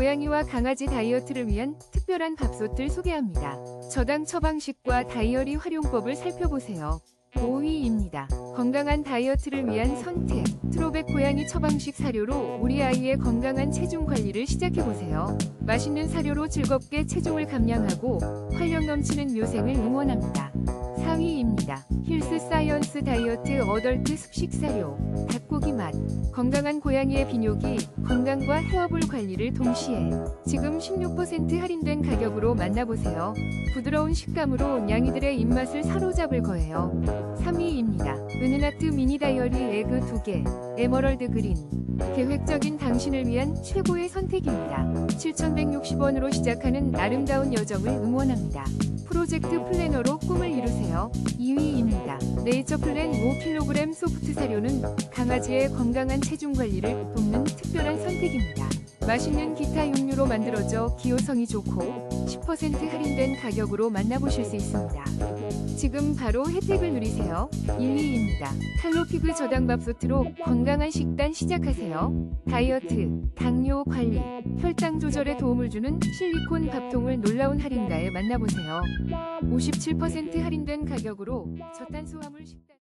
고양이와 강아지 다이어트를 위한 특별한 밥솥을 소개합니다. 저당 처방식과 다이어리 활용법을 살펴보세요. 5위입니다. 건강한 다이어트를 위한 선택. 트로백 고양이 처방식 사료로 우리 아이의 건강한 체중 관리를 시작해보세요. 맛있는 사료로 즐겁게 체중을 감량하고 활력 넘치는 묘생을 응원합니다. 4위입니다. 사이언스 다이어트 어덜트 습식 사료. 닭고기 맛. 건강한 고양이의 비뇨기, 건강과 헤어볼 관리를 동시에 지금 16% 할인된 가격으로 만나보세요. 부드러운 식감으로 냥이들의 입맛을 사로잡을 거예요. 3위입니다. 은은아트 미니 다이어리 에그 2개, 에머럴드 그린. 계획적인 당신을 위한 최고의 선택입니다. 7,160원으로 시작하는 아름다운 여정을 응원합니다. 프로젝트 플래너로 꿈을 이루세요. 2위입니다. 네이처 플랜 5kg 소프트 사료는 강아지의 건강한 체중 관리를 돕는 특별한 선택입니다. 맛있는 기타 육류로 만들어져 기호성이 좋고 10% 할인된 가격으로 만나보실 수 있습니다. 지금 바로 혜택을 누리세요. 1위입니다. 칼로피그 저당밥솥으로 건강한 식단 시작하세요. 다이어트, 당뇨 관리, 혈당 조절에 도움을 주는 실리콘 밥통을 놀라운 할인가에 만나보세요. 57% 할인된 가격으로 저탄수화물 식단